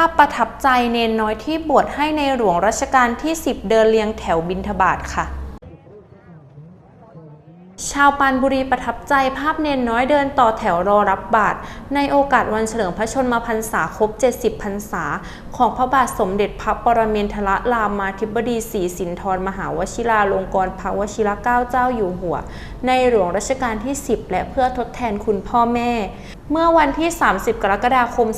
าพประทับใจเนนน้อยที่บวชให้ในหลวงรัชกาลที่ 10 เดินเรียงแถวบินทบาทค่ะ ชาวปานบุรีประทับใจภาพเนนน้อยเดินต่อแถวรอรับบาตรในโอกาสวันเฉลิมพระชนมพรรษาครบ 70 พรรษา ของพระบาทสมเด็จพระปรมินทรรามาธิบดีศรีสินธรมหาวชิราลงกรณ์พระวชิรเกล้าเจ้าอยู่หัว ในหลวงรัชกาลที่ 10 และเพื่อทดแทนคุณพ่อแม่ เมื่อวันที่ 30 กรกฎาคม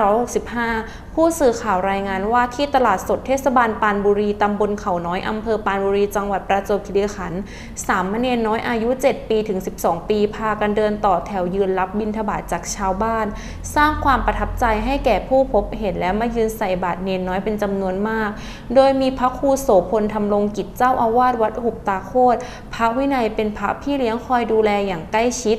2565 ผู้สื่อข่าวรายงานว่าที่ตลาดสดเทศบาลปานบุรี ตำบลเขาน้อยอำเภอปานบุรี จังหวัดประจวบคีรีขันธ์สามเณรน้อยอายุ 7 ปีถึง 12 ปี พากันเดินต่อแถวยืนรับบิณฑบาตจากชาวบ้าน สร้างความประทับใจให้แก่ผู้พบเห็นและมายืนใส่บาตรเนรน้อยเป็นจำนวนมาก โดยมีพระครูโสพลทำรงกิจเจ้าอาวาสวัดหุบตาโคตพระวินัยเป็นพระพี่เลี้ยงคอยดูแลอย่างใกล้ชิด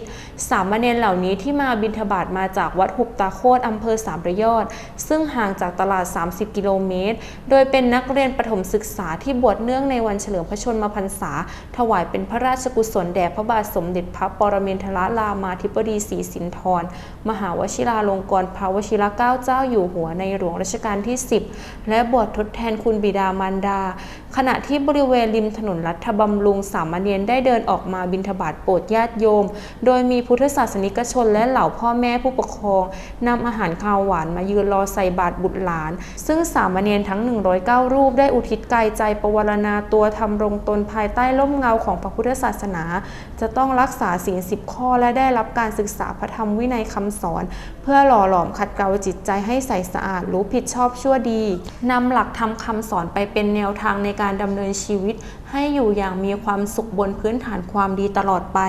สามเณรเหล่านี้ที่มาบิณฑบาตมาจากวัดหุบตาโคตอำเภอสามระยอด ซึ่งห่างจากตลาด 30 กิโลเมตร โดยเป็นนักเรียนประถมศึกษาที่บวชเนื่องในวันเฉลิมพระชนมพรรษา ถวายเป็นพระราชกุศลแด่พระบาทสมเด็จพระปรมินทรรามาธิบดีศรีสินธร มหาวชิราลงกรณ์พระวชิรเกล้าเจ้าอยู่หัวในหลวงรัชกาลที่ 10 และบวชทดแทนคุณบิดามารดา ขณะที่บริเวณริมถนนรัฐบำรุงสามเณรได้เดินออกมาบิณฑบาตโปรดญาติโยม โดยมีพุทธศาสนิกชนและเหล่าพ่อแม่ผู้ปกครองนำอาหารคาวหวานมายืนรอใส่บาตรบุตรหลาน ซึ่งสามเณรทั้ง 109 รูปได้อุทิศกายใจประวรณาตัวทำรงตนภายใต้ร่มเงาของพระพุทธศาสนา จะต้องรักษาศีลสิบข้อและได้รับการศึกษาพระธรรมวินัยคำสอน เพื่อหล่อหลอมขัดเกลาจิตใจให้ใสสะอาดรู้ผิดชอบชั่วดีนำหลักธรรมคำสอนไปเป็นแนวทางในการดำเนินชีวิต ให้อยู่อย่างมีความสุขบนพื้นฐานความดีตลอดไป